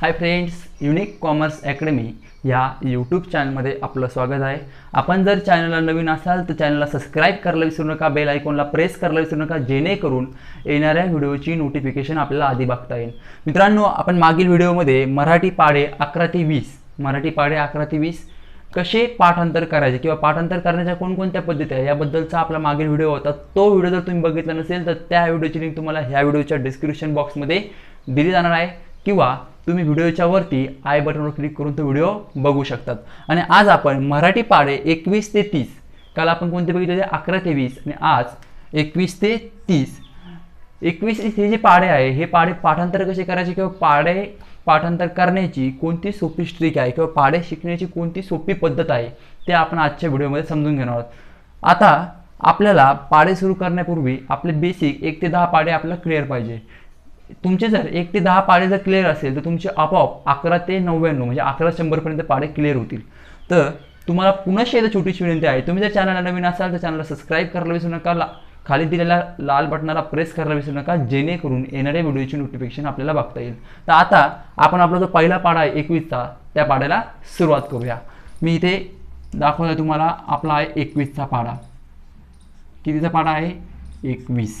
Hi friends unique commerce academy या YouTube चॅनलमध्ये आपलं स्वागत आहे. आपण जर चॅनलला नवीन असाल तर चॅनलला सबस्क्राईब करायला विसरू नका बेल आयकॉनला प्रेस करायला विसरू नका जेणेकरून येणाऱ्या व्हिडिओची नोटिफिकेशन आपल्याला आधी बघता येईल. मित्रांनो आपण मागील व्हिडिओमध्ये मराठी पाढे अकरा ते वीस मराठी पाढे अकरा ते वीस कसे पाठांतर करायचे किंवा पाठांतर करण्याच्या कोणकोणत्या पद्धती आहे याबद्दलचा आपला मागील व्हिडिओ होता. तो व्हिडिओ जर तुम्ही बघितला नसेल तर त्या व्हिडिओची लिंक तुम्हाला ह्या व्हिडिओच्या डिस्क्रिप्शन बॉक्समध्ये दिली जाणार आहे. किंवा तुम्ही व्हिडिओच्या वरती आय बटनवर क्लिक करून तो व्हिडिओ बघू शकतात. आणि आज आपण मराठी पाढे एकवीस ते तीस. काल आपण कोणते बघितले अकरा ते वीस. आणि आज एकवीस ते तीस. एकवीस हे जे पाढे आहे हे पाढे पाठांतर कसे करायचे किंवा पाढे पाठांतर करण्याची कोणती सोपी स्ट्रीक आहे किंवा पाढे शिकण्याची कोणती सोपी पद्धत आहे ते आपण आजच्या व्हिडिओमध्ये समजून घेणार आहोत. आता आपल्याला पाढे सुरू करण्यापूर्वी आपले बेसिक एक ते दहा पाढे आपल्याला क्लिअर पाहिजे. तुमचे जर एक ते दहा पाडे जर क्लिअर असेल तर तुमचे आपोआप अकरा ते नव्याण्णव म्हणजे अकरा शंभरपर्यंत पाडे क्लिअर होतील. तर तुम्हाला पुन्हा एकदा छोटीशी विनंती आहे. तुम्ही जर चॅनलला नवीन असाल तर चॅनलला सबस्क्राईब करायला विसरू नका. ला खाली दिलेल्या लाल बटनाला प्रेस करायला विसरू नका. जेणेकरून येणाऱ्या व्हिडिओची नोटिफिकेशन आपल्याला बघता येईल. तर आता आपण आपला जो पहिला पाडा आहे एकवीसचा त्या पाड्याला सुरुवात करूया. मी इथे दाखवतो तुम्हाला आपला आहे एकवीसचा पाढा कितीचा पाडा आहे? एकवीस.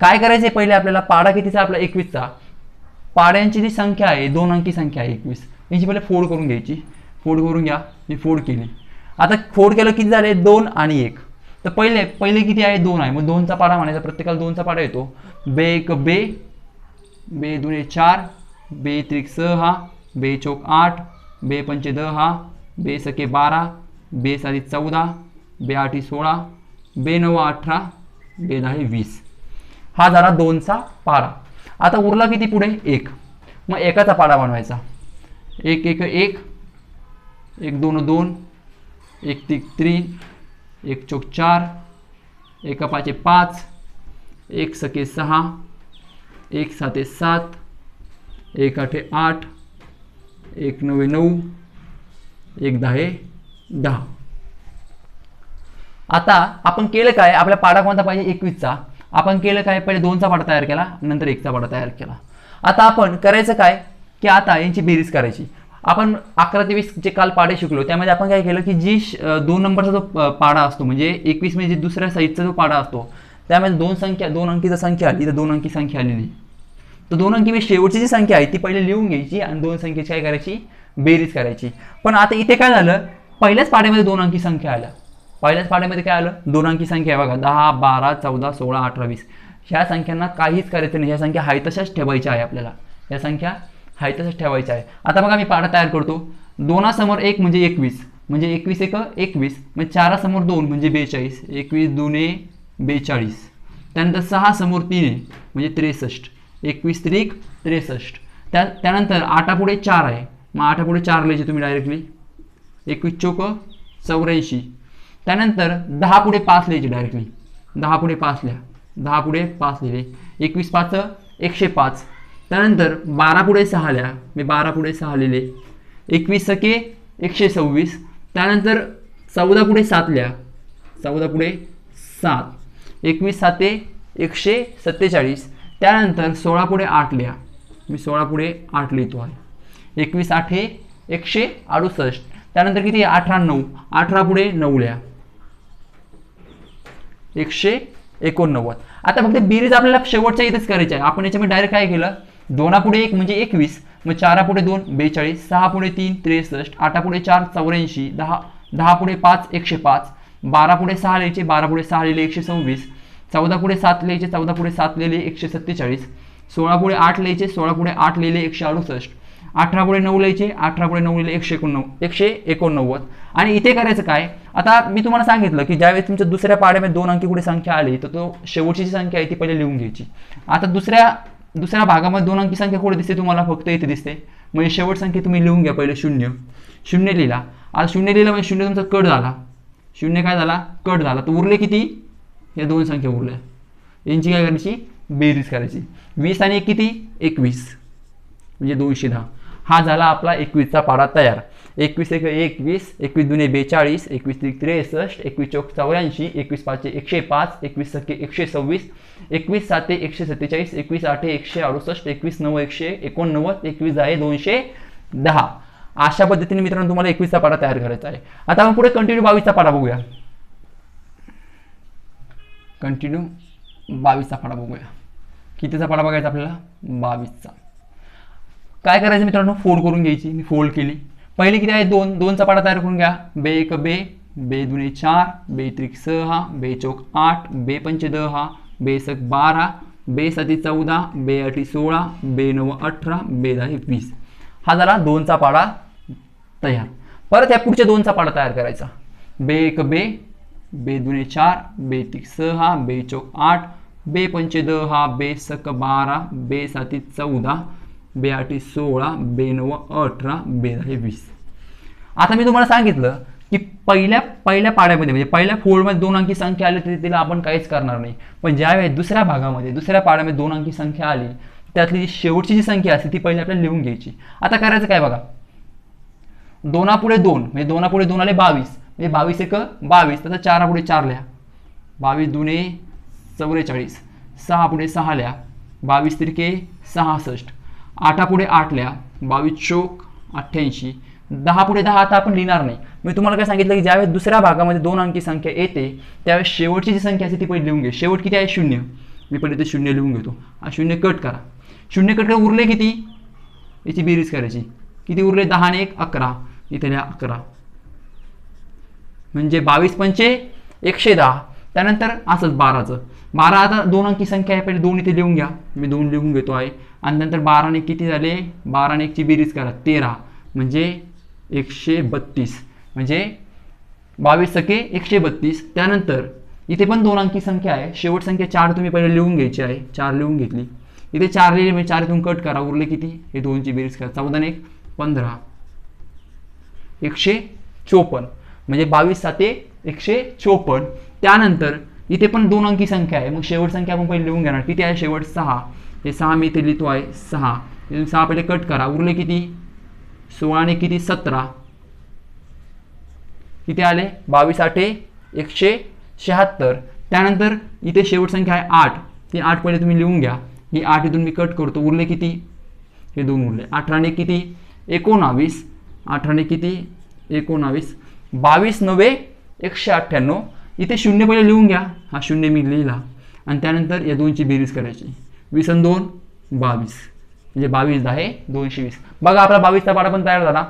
काय करायचं पहिले आपल्याला? पाडा कितीचा? आपला एकवीसचा. पाड्यांची जी संख्या आहे दोन अंकी संख्या आहे एकवीस. यांची पहिले फोड करून घ्यायची. फोड करून घ्या. मी फोड केली. आता फोड केलं किती झाले? दोन आणि एक. तर पहिले पहिले किती आहे? दोन आहे. मग दोनचा पाडा म्हणायचा. प्रत्येकाला दोनचा पाडा येतो. बे एक बे. बे दुने चार. बे त्रिक सहा बे चौक आठ. बे पंचे दहा बे सके बारा. बे साधी चौदा. बे आठी सोळा. बे नऊ अठरा. बे दहा वीस. हा झाला दोनचा पाडा आता उरला किती पुढे? एक. मग एकाचा पाडा बनवायचा. एक एक एक. एक दोन दोन. एक तिक त्री एक चौक चार. एका पाचे पाच. एक सके सहा. एक साते सात. एक आठे आठ. एक नवे नऊ. एक दहा दहा. आता आपण केलं काय? आपल्या पाडा कोणता पाहिजे? एकवीसचा. आपण केलं काय? पहिले दोनचा पाडा तयार केला नंतर एकचा पाडा तयार केला. आता आपण करायचं काय? की आता यांची बेरीज करायची. आपण अकरा ते वीस जे काल पाडे शिकलो त्यामध्ये आपण काय केलं की जी दोन नंबरचा जो पाडा असतो म्हणजे एकवीस म्हणजे दुसऱ्या साईजचा जो पाडा असतो त्यामध्ये दोन संख्या दोन अंकीची संख्या आली तर दोन अंकी संख्या आलेली तर दोन अंकी म्हणजे शेवटची जी संख्या आहे ती पहिले लिहून घ्यायची आणि दोन संख्येची काय करायची? बेरीज करायची. पण आता इथे काय झालं? पहिल्याच पाड्यामध्ये दोन अंकी संख्या आल्या. पहिल्याच पाड्यामध्ये काय आलं? दोन अंकी संख्या आहे बघा दहा बारा चौदा सोळा अठरा वीस. ह्या संख्यांना काहीच करायचं नाही. ह्या संख्या हाय तशाच ठेवायच्या आहे आपल्याला. या संख्या हाय तशाच ठेवायच्या आहे. आता बघा मी पाडा तयार करतो. दोनासमोर एक म्हणजे एकवीस. म्हणजे एकवीस एक एकवीस. म्हणजे चारासमोर दोन म्हणजे बेचाळीस. एकवीस दोने बेचाळीस. त्यानंतर सहा समोर तीन आहे म्हणजे त्रेसष्ट. एकवीस त्रिक त्रेसष्ट. त्या त्यानंतर आठापुढे चार आहे. मग आठापुढे चार लिहायचे तुम्ही डायरेक्टली एकवीस चौक चौऱ्याऐंशी. त्यानंतर दहा पुढे पाच लिहायचे डायरेक्टली दहा पुढे पाच लिहा. दहा पुढे पाच लिहिले. एकवीस पाच एकशे पाच. त्यानंतर बारा पुढे सहा लिहा. मी बारा पुढे सहा लिहिले. एकवीस सके एकशे सव्वीस. त्यानंतर चौदा पुढे सात लिहा. चौदा पुढे सात. एकवीस साते एकशे सत्तेचाळीस. त्यानंतर सोळा पुढे आठ लिहा. मी सोळा पुढे आठ लिहितो आहे. एकवीस आठे एकशे अडुसष्ट. त्यानंतर किती अठरा नऊ. अठरा पुढे नऊ लिहा. एकशे एकोणनव्वद. आता फक्त बेरीज आपल्याला शेवटच्या इथेच करायची आहे. आपण याच्यामध्ये डायरेक्ट काय केलं? दोना पुढे एक म्हणजे एकवीस मग चारा पुढे दोन बेचाळीस सहा पुढे तीन त्रेसष्ट आठा पुढे चार चौऱ्याऐंशी दहा दहा पुढे पाच एकशे पाच बारा पुढे सहा लिहायचे बारा पुढे सहा लिहिले एकशे सव्वीस चौदा पुढे सात लिहायचे चौदा पुढे सात लिहिले एकशे सत्तेचाळीस सोळा पुढे आठ लिहायचे सोळा पुढे आठ लिहिले एकशे अडुसष्ट अठरा पुढे नऊ लिहायचे अठरा पुढे नऊ लिहिले एकशे एकोणनव्वद एकशे एकोणनव्वद. आणि इथे करायचं काय? आता मी तुम्हाला सांगितलं की ज्यावेळेस तुमच्या दुसऱ्या पाड्यामध्ये दोन अंकी कुठे संख्या आली तर तो शेवटची जी संख्या आहे ती पहिले लिहून घ्यायची. आता दुसऱ्या दुसऱ्या भागामध्ये दोन अंकी संख्या कुठे दिसते तुम्हाला? फक्त इथे दिसते. म्हणजे शेवट संख्या तुम्ही लिहून घ्या पहिले शून्य. शून्य लिहिला. आता शून्य लिहिलं म्हणजे शून्य तुमचा कट झाला. शून्य काय झाला? कट झाला. तर उरले किती? या दोन संख्या उरल्या. यांची काय करायची? बेरीज करायची. वीस आणि एक किती? एकवीस. म्हणजे दोनशे दहा. हा झाला आपला एकवीसचा पाडा तयार. एकवीस एक एकवीस एकवीस दुने बेचाळीस एकवीस त्रिक त्रेसष्ट एकवीस चौक चौऱ्याऐंशी एकवीस पाचशे एकशे पाच एकवीस सके एकशे सव्वीस एकवीस साते एकशे सत्तेचाळीस एकवीस आठे एकशे अडुसष्ट एकवीस नऊ एकशे एकोणनव्वद एकवीस दहा दोनशे दहा. अशा पद्धतीने मित्रांनो तुम्हाला एकवीसचा पाडा तयार करायचा आहे. आता आपण पुढे कंटिन्यू बावीसचा पाडा बघूया. कंटिन्यू बावीसचा पाडा बघूया. कितीचा पाडा बघायचा आपल्याला? बावीसचा. काय करायचं मित्रांनो? फोल्ड करून घ्यायची. मी फोल्ड केली. पहिले किती आहे? दोन. दोनचा पाडा तयार करून घ्या. बे एक बे. बे दुने चार. बे त्रिक सहा. बे चौक आठ. बे पंच दहा बे सक बारा. बे साती चौदा. बे अठी सोळा. बे नऊ अठरा. बे दहा वीस. हा झाला दोनचा पाडा तयार. परत या पुढच्या दोनचा पाडा तयार करायचा. बे एक बे. बे दुने चार. बे तिक सहा. बे चौक आठ. बे पंचे दहा बे सक बारा. बे साती चौदा. बेआटी सोळा बेनव अठरा बे वीस. आता मी तुम्हाला सांगितलं की पहिल्या पहिल्या पाड्यामध्ये म्हणजे पहिल्या फोडमध्ये दोन अंकी संख्या आली तरी तिला आपण काहीच करणार नाही. पण ज्यावेळेस दुसऱ्या भागामध्ये दुसऱ्या पाड्यामध्ये दोन अंकी संख्या आली त्यातली जी शेवटची जी संख्या असते ती पहिली आपल्याला लिहून घ्यायची. आता करायचं काय बघा? दोनापुढे दोन म्हणजे दोनापुढे दोन आले बावीस. म्हणजे बावीस एक बावीस. त्याचा चारापुढे चार लिहा. बावीस दुने चौवेचाळीस सहा पुढे सहा लिहा. बावीस तिरके सहासष्ट. आठापुढे पुढे आठल्या बावीस चोक अठ्ठ्याऐंशी. दहा पुढे दहा आता आपण लिहिणार नाही. मी तुम्हाला काय सांगितलं की ज्यावेळेस दुसऱ्या भागामध्ये दोन अंकी संख्या येते त्यावेळेस शेवटची जी संख्या असते ती पहिले लिहून घे. शेवट किती आहे? शून्य. मी पहिले ते शून्य लिहून घेतो. हा शून्य कट करा. शून्य कट करा उरले किती? याची बेरीज करायची. किती उरले? दहा आणि एक अकरा. इथे लिहा अकरा. म्हणजे बावीस पंचे एकशे दहा. त्यानंतर असंच बाराचं. बारा आता दोन अंकी संख्या आहे. पहिले दोन इथे लिहून घ्या. मी दोन लिहून घेतो आहे. आणि नंतर बाराने किती झाले? बाराने एकची बेरीज करा तेरा. म्हणजे एकशे बत्तीस. म्हणजे बावीस सके एकशे बत्तीस. त्यानंतर इथे पण दोन अंकी संख्या आहे. शेवट संख्या चार तुम्ही पहिले लिहून घ्यायची आहे. चार लिहून घेतली. इथे चार लिहिले म्हणजे चार इथून कट करा. उरले किती? हे दोनची बेरीज करा. चौदा एक पंधरा. एकशे चोपन्न. म्हणजे बावीस साते एकशे चोपन्न. त्यानंतर इथे पण दोन अंकी संख्या आहे. मग शेवट संख्या आपण पहिले लिहून घेणार. किती आहे? शेवट सहा. हे सहा मी इथे लिहितो आहे सहा. इथून सहा पहिले कट करा. उरले किती? सोळाने किती? सतरा. किती आले? बावीस आठे एकशे शहात्तर. त्यानंतर इथे शेवट संख्या आहे आठ. ती आठ पहिले तुम्ही लिहून घ्या. ही आठ इथून मी कट करतो. उरले किती? हे दोन उरले. अठराने किती? एकोणावीस. अठराने किती? एकोणावीस. बावीस नव्हे एकशे अठ्ठ्याण्णव. इथे शून्य पहिले लिहून घ्या. हा शून्य मी लिहिला. आणि त्यानंतर या दोनची बेरीज करायची. वीस आणि दोन बावीस. म्हणजे बावीस दहा हे दोनशे वीस. बघा आपला बावीसचा पाडा पण तयार झाला.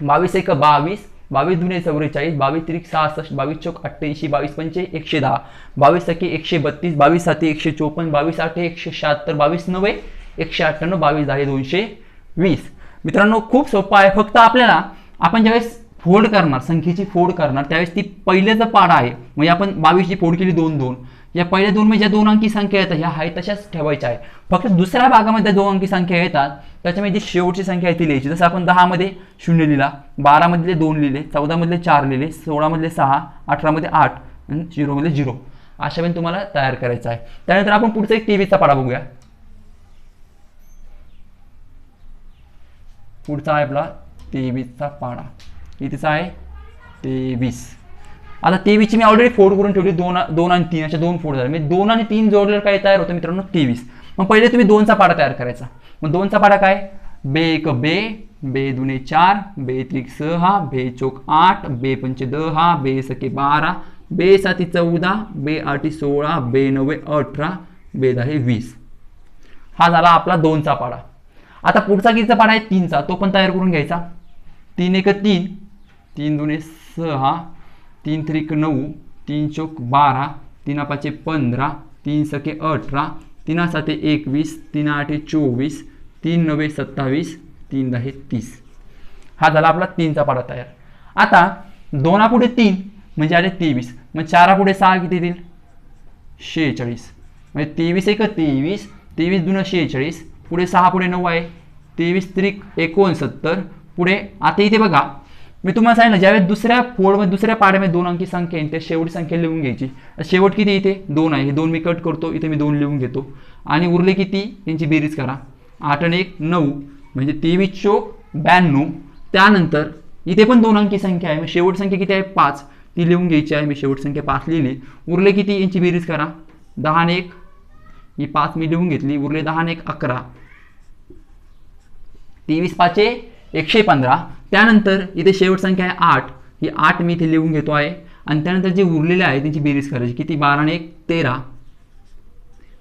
बावीस एक बावीस बावीस दुने चौवेचाळीस बावीस त्रिक सहासष्ट बावीस चौक अठ्ठ्याऐंशी बावीस पंचे एकशे दहा. बावीस सखी एकशे बत्तीस बावीस साती एकशे चोपन्न बावीस आठ एकशे शहात्तर बावीस नव्वे एकशे अठ्ठ्याण्णव बावीस दहा दोनशे वीस. मित्रांनो खूप सोपं आहे. फक्त आपल्याला आपण ज्यावेळेस फोड करणार संख्येची फोड करणार त्यावेळेस ती पहिल्याचा पाडा आहे. म्हणजे आपण बावीसची फोड केली दोन दोन. या पहिल्या दोन म्हणजे ज्या दोन अंकी संख्या येतात ह्या आहे तशाच ठेवायच्या आहे फक्त दुसऱ्या भागामध्ये दोन अंकी संख्या येतात त्याच्यामध्ये जी शेवटची संख्या आहे ती लिहायची. जसं आपण दहामध्ये शून्य लिहिला बारामधले दोन लिहिले चौदामधले चार लिहिले सोळामधले सहा अठरामध्ये आठ आणि झिरोमधले झिरो. अशा वेळी तुम्हाला तयार करायचं आहे. त्यानंतर आपण पुढचा एक तेवीसचा पाडा बघूया. पुढचा आहे आपला तेवीसचा पाडा. कितीचा आहे? तेवीस. आता तेवीसची मी ऑलरेडी फोड करून ठेवली दोन दोन आणि तीन अशा दोन फोड झाले. म्हणजे दोन आणि तीन जोडल्यावर काय तयार होतं मित्रांनो? तेवीस. मग पहिले तुम्ही दोनचा पाडा तयार करायचा. मग दोनचा पाडा काय? बे एक बे बे दुने चार बे त्रिक सहा बे चोक आठ बे पंचे दहा बे सके बारा बे साती चौदा बे आठी सोळा बे नव्वे अठरा बे दहा वीस. हा झाला आपला दोनचा पाडा. आता पुढचा कितीचा पाडा आहे? तीनचा. तो पण तयार करून घ्यायचा. तीन एक तीन तीन दुने सहा तीन त्रिक नऊ तीन चौक बारा तीन पाचे पंधरा तीन सके अठरा तीन साते एकवीस तीन आठे चोवीस तीन नवे सत्तावीस तीन दहे तीस. हा झाला आपला तीनचा पाडा तयार. आता दोनापुढे तीन म्हणजे आले तेवीस. मग चारापुढे सहा किती येतील? शेहेचाळीस. म्हणजे तेवीस एक तेवीस तेवीस दुन शेहेचाळीस पुढे सहा पुढे नऊ आहे. तेवीस त्रिक एकोणसत्तर पुढे आता इथे बघा मी तुम्हाला सांगितलं ज्यावेळेस दुसऱ्या फोडमध्ये दुसऱ्या पाड्यामध्ये दोन अंकी संख्या येईल त्या शेवट संख्या लिहून घ्यायची. शेवट किती इथे? दोन आहे. हे दोन मी कट करतो इथे मी दोन लिहून घेतो. आणि उरले किती? त्यांची बेरीज करा. आठ आणि एक नऊ. म्हणजे तेवीस चोक ब्याण्णव. त्यानंतर इथे पण दोन अंकी संख्या आहे. मग शेवट संख्या किती आहे? पाच. ती लिहून घ्यायची आहे. मी शेवट संख्या पाच लिहिली. उरले किती? यांची बेरीज करा. दहा आणि एक. ही पाच मी लिहून घेतली. उरले दहा आणि एक अकरा. तेवीस पाचे एकशे पंधरा. त्यानंतर इथे शेवट संख्या आहे आठ. ही आठ मी इथे लिहून घेतो आहे. आणि त्यानंतर जे उरलेले आहे त्यांची बेरीज करायची. किती? बारा आणि एक तेरा.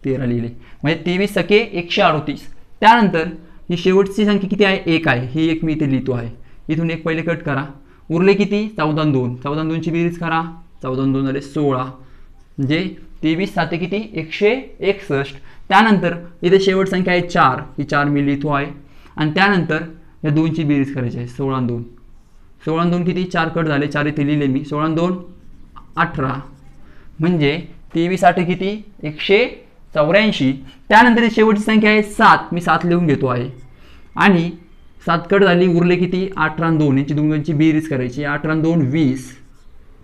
तेरा लिहिले. म्हणजे तेवीस सके एकशे अडोतीस. त्यानंतर ही शेवटची संख्या किती आहे? एक आहे. ही एक मी इथे लिहितो आहे. इथून एक पहिले कट करा. उरले किती? चौदा दोन. चौदा दोनची बेरीज करा. चौदा दोन झाले सोळा. म्हणजे तेवीस साते किती? एकशे एकसष्ट. त्यानंतर इथे शेवट संख्या आहे चार. ही चार मी लिहितो आहे. आणि त्यानंतर या दोनची बेरीज करायची आहे. सोळा दोन. सोळा दोन किती? चार कट झाले. चार इथे लिहिले मी. सोळा दोन अठरा. म्हणजे तेवीस आठ किती? एकशे चौऱ्याऐंशी. त्यानंतर शेवटची संख्या आहे सात. मी सात लिहून घेतो आहे. आणि सात कट झाली उरले किती? अठरा दोन. यांची दोघांची बेरीज करायची अठरा दोन वीस.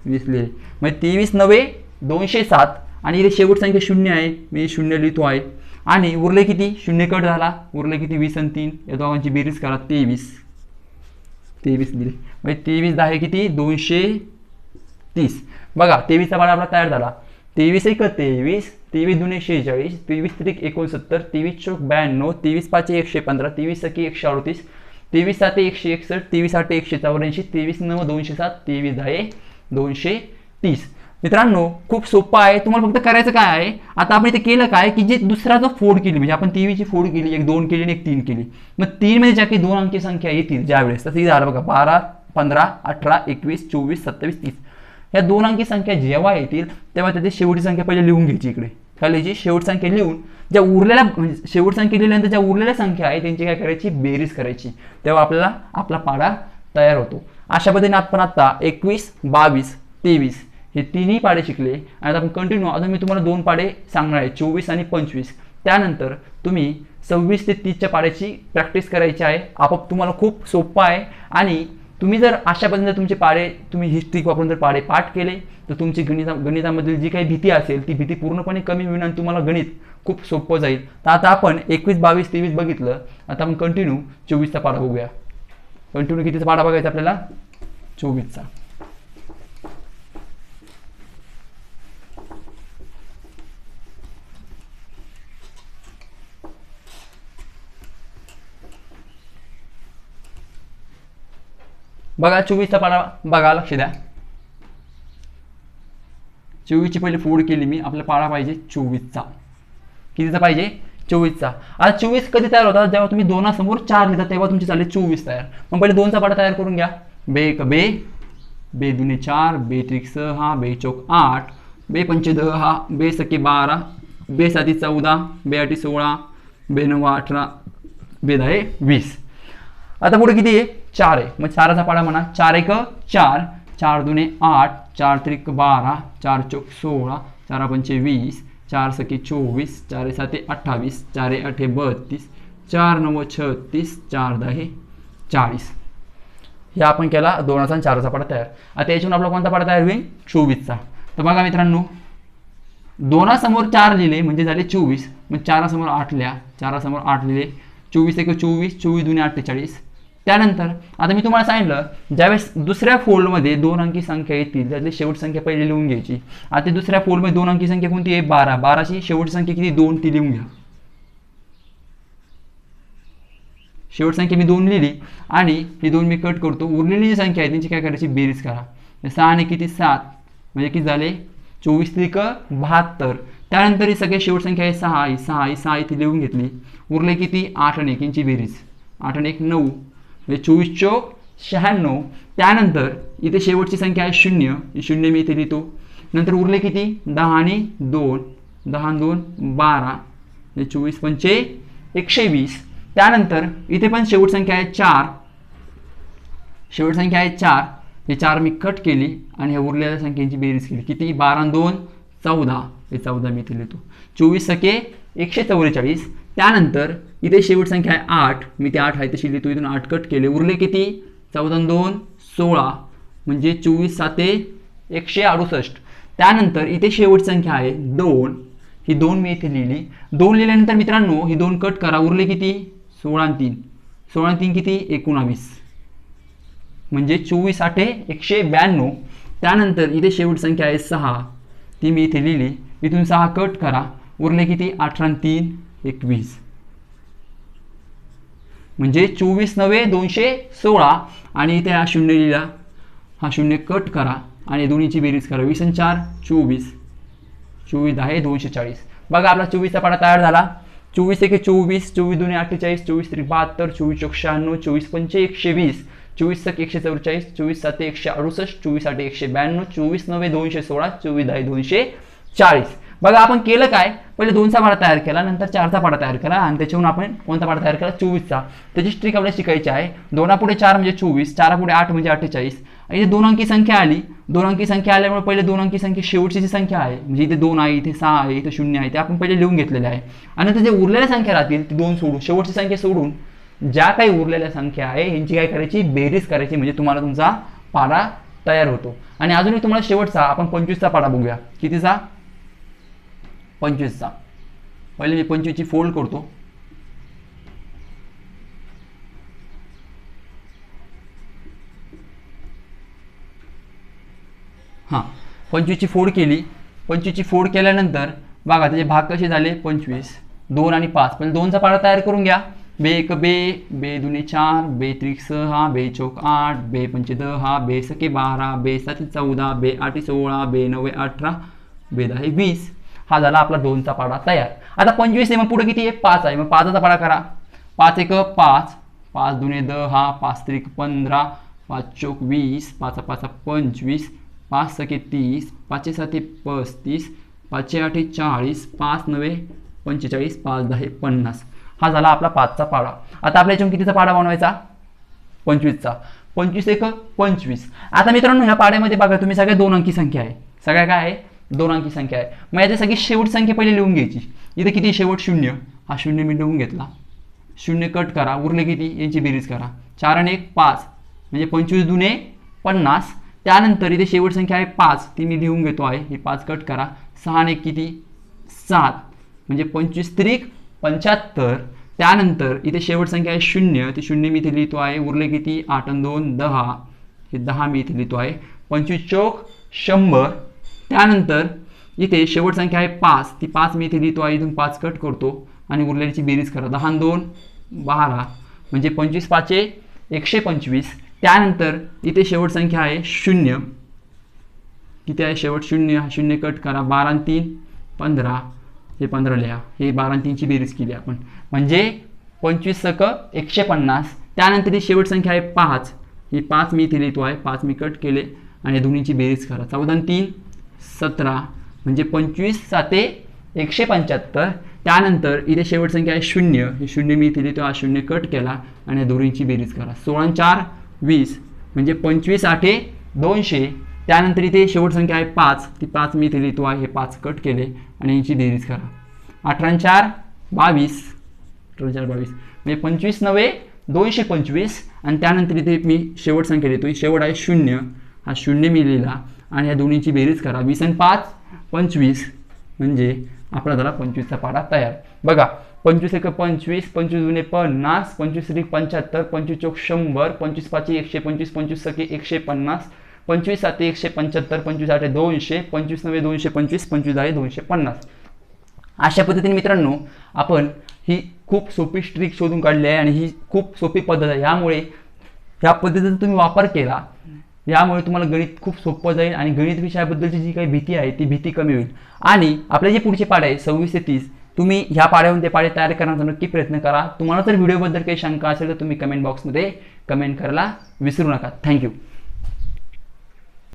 वीस लिहिले. म्हणजे तेवीस नव्हे दोनशे सात. आणि इथे शेवट संख्या शून्य आहे. मी शून्य लिहितो आहे. आणि उरले किती? शून्य कट झाला. उरले किती? वीस आणि तीन. या दोघांची बेरीज करा. तेवीस. तेवीस दिली. म्हणजे तेवीस दहा किती? दोनशे तीस. बघा तेवीसचा बाळा आपला तयार झाला. तेवीस एक तेवीस. तेवीस दोन शेहेचाळीस. तेवीस त्रिक एकोणसत्तर. तेवीस चौक ब्याण्णव. तेवीस पाच एकशे पंधरा. तेवीस सकी एकशे अडतीस. तेवीस सात एकशे एकसष्ट. तेवीस आठ एकशे चौऱ्याऐंशी. तेवीस नऊ दोनशे सात. तेवीस दहा दोनशे तीस. मित्रांनो खूप सोपं आहे. तुम्हाला फक्त करायचं काय आहे? आता आपण इथे केलं काय? की जे दुसरा जो फोड केली म्हणजे आपण तेवीसची फोड केली एक दोन केली आणि एक तीन केली. मग तीनमध्ये म्हणजे ज्या काही दोन अंकी संख्या येतील ज्यावेळेस तर ती झालं बघा. बारा पंधरा अठरा एकवीस चोवीस सत्तावीस तीस. ह्या दोन अंकी संख्या जेव्हा येतील तेव्हा त्याची शेवटी संख्या पहिले लिहून घ्यायची इकडे. काय लिहायची शेवट संख्या लिहून ज्या उरलेल्या म्हणजे शेवट संख्या लिहिल्यानंतर ज्या उरलेल्या संख्या आहे त्यांची काय करायची? बेरीज करायची. तेव्हा आपल्याला आपला पाडा तयार होतो. अशा पद्धतीने आपण आता एकवीस बावीस तेवीस हे तिन्ही पाडे शिकले. आणि आता आपण कंटिन्यू अजून मी तुम्हाला दोन पाडे सांगणार आहे चोवीस आणि पंचवीस. त्यानंतर तुम्ही सव्वीस ते तीसच्या पाड्याची प्रॅक्टिस करायची आहे. आपोआप तुम्हाला खूप सोपं आहे. आणि तुम्ही जर अशा पद्धतीने तुमचे पाडे तुम्ही हिस्ट्री वापरून जर पाडे पाठ केले तर तुमची गणिता गणितामधील जी काही भीती असेल ती भीती पूर्णपणे कमी होईल आणि तुम्हाला गणित खूप सोपं जाईल. तर आता आपण एकवीस बावीस तेवीस बघितलं. आता आपण कंटिन्यू चोवीसचा पाडा बघूया. कंटिन्यू कितीचा पाडा बघायचा आपल्याला? चोवीसचा. बघा चोवीसचा पाडा बघा लक्ष द्या. चोवीसची पहिली फोड केली मी आपला पाडा पाहिजे चोवीसचा. कितीचा पाहिजे? चोवीसचा. आता चोवीस कधी तयार होता जेव्हा तुम्ही दोनासमोर चार लिहिता तेव्हा तुमचे चालले चोवीस तयार. मग पहिले दोनचा पाडा तयार करून घ्या. बे एक बे. बे दुने चार बे त्रिक सहा बे चौक आठ बे पंचे दहा बे सके बारा बे साती चौदा बे आठी सोळा बे नऊ अठरा बे दहा वीस. आता पुढे किती आहे? चार आहे मग चाराचा पाडा म्हणा. चार एक चार. चार दुने आठ. चार त्रिक बारा. चार चौक सोळा. चार पंचे वीस. चार सखे चोवीस. चार साते अठ्ठावीस. चार आठे बत्तीस. चार नऊ छत्तीस. चार दहे चाळीस. हे आपण केला दोनाचा आणि चारचा पाडा तयार. आता याच्यातून आपला कोणता पाडा तयार होईल? चोवीसचा. तर बघा मित्रांनो दोनासमोर चार लिहिले म्हणजे झाले चोवीस. मग चारासमोर आठ लिहा चारासमोर आठ लिहिले. चोवीस एक चोवीस. चोवीस दुने अठ्ठेचाळीस त्यानंतर आता मी तुम्हाला सांगितलं ज्यावेळेस दुसऱ्या फोल्डमध्ये दोन अंकी संख्या येतील त्यातली शेवट संख्या पहिले लिहून घ्यायची आता दुसऱ्या फोल्डमध्ये दोन अंकी संख्या कोणती आहे? बारा. बाराची शेवट संख्या किती? दोन ती लिहून घ्या. शेवट संख्या मी दोन लिहिली आणि ही दोन मी कट करतो. उरलेली जी संख्या आहे त्यांची काय करायची? बेरीज करा. सहा आणि किती? सात. म्हणजे किती झाले? चोवीस त्रिक बहात्तर. त्यानंतर ही सगळ्या शेवट संख्या आहे सहा. ही सहा ही सहा इथे लिहून घेतली. उरले किती? आठ आणि एक. यांची बेरीज. आठ आणि एक नऊ. म्हणजे चोवीस चौक शहाण्णव. त्यानंतर इथे शेवटची संख्या आहे शून्य. म्हणजे शून्य मी इथे लिहितो. नंतर उरले किती? दहा आणि दोन. दहा दोन बारा. म्हणजे चोवीस पंचे एकशे वीस त्यानंतर इथे पण शेवट संख्या आहे चार. शेवट संख्या आहे चार. हे चार मी कट केली आणि ह्या उरलेल्या संख्येची बेरीज केली. किती? बारा दोन चौदा. हे चौदा मी इथे लिहितो. चोवीस सके एकशे चौवेचाळीस त्यानंतर इथे शेवट संख्या आहे आठ. मी ते आठ आहे तशी लिहितो इथून आठ कट केले. उरले किती? चौदा दोन सोळा. म्हणजे चोवीस साते एकशे अडुसष्ट. त्यानंतर इथे शेवट संख्या आहे दोन. ही दोन मी इथे लिहिली. दोन लिहिल्यानंतर मित्रांनो ही दोन कट करा. उरले किती? सोळा तीन. सोळा तीन किती? एकोणावीस. म्हणजे चोवीस आठे एकशे ब्याण्णव. त्यानंतर इथे शेवट संख्या आहे सहा. ती मी इथे लिहिली. इथून सहा कट करा. उरले किती? अठरा तीन. एकवीस. म्हणजे चोवीस नव्हे दोनशे सोळा आणि इथे हा शून्य लिहिला. हा शून्य कट करा आणि दोन्हीची बेरीज करा. वीस आणि चार चोवीस. चोवीस आहे दोनशे चाळीस. बघा आपला चोवीसचा पाडा तयार झाला. चोवीस एके चोवीस चोवीस दोन्ही अठ्ठेचाळीस चोवीस त्रिक बहात्तर चोवीस चौक शहाण्णव चोवीस पंचे एकशे वीस चोवीस सक एकशे चौवेचाळीस चोवीस साते एकशे अडुसष्ट चोवीस आठ एकशे ब्याण्णव चोवीस नव्हे दोनशे सोळा चोवीस दहा दोनशे चाळीस. बघा आपण केलं काय? पहिले दोनचा पाडा तयार केला नंतर चारचा पाडा तयार केला आणि त्याच्याहून आपण कोणता पाडा तयार केला? चोवीसचा. त्याची स्ट्रिक आपल्याला शिकायची आहे. दोनापुढे चार म्हणजे चोवीस चारापुढे आठ म्हणजे अठ्ठेचाळीस. इथे दोन अंकी संख्या आली. दोन अंकी संख्या आल्यामुळे पहिले दोन अंकी संख्या शेवटची जी संख्या आहे म्हणजे इथे दोन आहे इथे सहा आहे इथे शून्य आहे ते आपण पहिले लिहून घेतलेले आहे. आणि नंतर जे उरलेल्या संख्या राहतील ती दोन सोडून शेवटची संख्या सोडून ज्या काही उरलेल्या संख्या आहे यांची काय करायची? बेरीज करायची म्हणजे तुम्हाला तुमचा पाडा तयार होतो. आणि अजूनही तुम्हाला शेवटचा आपण पंचवीसचा पाडा बघूया. कितीचा? पंचवीसचा पहिले मी पंचवीसची फोल्ड करतो. हां पंचवीसची फोड केली. पंचवीसची फोड केल्यानंतर बघा त्याचे भाग कसे झाले? पंचवीस दोन आणि पाच. पण दोनचा पाडा तयार करून घ्या. बे एक बे बे दुने चार बे त्रिक सहा बे चौक आठ बे पंचे दहा बे सके बारा बे सात चौदा बे आठ सोळा बे नव्वे अठरा बे दहा वीस. हा झाला आपला दोनचा पाडा तयार. आता पंचवीस आहे मग पुढे किती आहे? पाच आहे. मग पाचाचा पाडा करा. पाच एक पाच. पाच दुने दहा. पाच त्रिक पंधरा. पाच चोक वीस. पाच पाच पंचवीस. पाच सके तीस. पाचशे साते पस्तीस. पाचशे आठे चाळीस. पाच नवे पंचेचाळीस. पाच दहा पन्नास. हा झाला आपला पाचचा पाडा. आता आपल्या याच्यावर कितीचा पाडा बनवायचा? पंचवीसचा. पंचवीस एक पंचवीस. आता मित्रांनो ह्या पाड्यामध्ये बघा तुम्ही सगळ्या दोन अंकी संख्या आहे. सगळ्या काय आहे? दोन अंकी संख्या आहे. मग याच्या सगळी शेवट संख्या पहिले लिहून घ्यायची. इथे किती शेवट शून्य. हा शून्य मी लिहून घेतला. शून्य कट करा. उरले किती? यांची बेरीज करा. चार आणि एक पाच. म्हणजे पंचवीस दुने पन्नास. त्यानंतर इथे शेवट संख्या आहे पाच. ती मी लिहून घेतो आहे. ही पाच कट करा. सहा आणि एक किती? सात. म्हणजे पंचवीस त्रिक पंच्याहत्तर. त्यानंतर इथे शेवट संख्या आहे शून्य. ती शून्य मी इथे लिहितो आहे. उरले किती? आठ आणि दोन दहा. हे दहा मी इथे लिहितो आहे. पंचवीस चौक शंभर. त्यानंतर इथे शेवट संख्या आहे पाच. ती पाच मी इथे लिहितो आहे इथून पाच कट करतो आणि उरलेल्याची बेरीज करा. दहा दोन बारा. म्हणजे पंचवीस पाचे एकशे पंचवीस. त्यानंतर इथे शेवट संख्या आहे शून्य. किती आहे शेवट? शून्य. शून्य कट करा. बारा आणि तीन पंधरा. हे पंधरा लिहा. हे बारा तीनची बेरीज केली आपण. म्हणजे पंचवीस सक एकशे पन्नास. त्यानंतर ही शेवट संख्या आहे पाच. ही पाच मी इथे लिहितो आहे. पाच मी कट केले आणि दोन्हीची बेरीज करा. चौदा तीन सतरा म्हणजे पंचवीस साते एकशे पंच्याहत्तर. त्यानंतर इथे शेवट संख्या आहे शून्य. हे शून्य मी इथे लिहितो हा शून्य कट केला आणि या बेरीज करा. सोळा चार वीस म्हणजे पंचवीस आठे दोनशे. त्यानंतर इथे शेवट संख्या आहे पाच. ती पाच मी इथे लिहितो आहे हे पाच कट केले आणि यांची बेरीज करा. अठरा चार बावीस. अठरा चार बावीस. म्हणजे पंचवीस नव्हे दोनशे पंचवीस. आणि त्यानंतर इथे मी शेवट संख्या लिहितो शेवट आहे शून्य. हा शून्य मी लिहिला. आणि या दोन्हीची बेरीज करा. वीस आणि पाच पंचवीस. म्हणजे आपला झाला पंचवीसचा पाडा तयार. बघा पंचवीस एक पंचवीस पंचवीस जुने पन्नास पंचवीस एक पंच्याहत्तर पंचवीस चौक शंभर पंचवीस पाचशे एकशे पंचवीस पंचवीस सखे एकशे पन्नास पंचवीस साते एकशे पंच्याहत्तर पंचवीस आठे दोनशे पंचवीस नव्हे दोनशे पंचवीस पंचवीस आहे दोनशे पन्नास. अशा पद्धतीने मित्रांनो आपण ही खूप सोपी स्ट्रिक शोधून काढली आहे आणि ही खूप सोपी पद्धत आहे. यामुळे ह्या पद्धतीचा तुम्ही वापर केला यामुळे तुम्हाला गणित खूप सोपं जाईल आणि गणित विषयाबद्दलची जी काही भीती आहे ती भीती कमी होईल. आणि आपले जे पुढचे पाडे आहे सव्वीस ते तीस तुम्ही ह्या पाड्याहून ते पाडे तयार करण्याचा नक्की प्रयत्न करा. तुम्हाला जर व्हिडिओबद्दल काही शंका असेल तर तुम्ही कमेंट बॉक्समध्ये कमेंट करायला विसरू नका. थँक्यू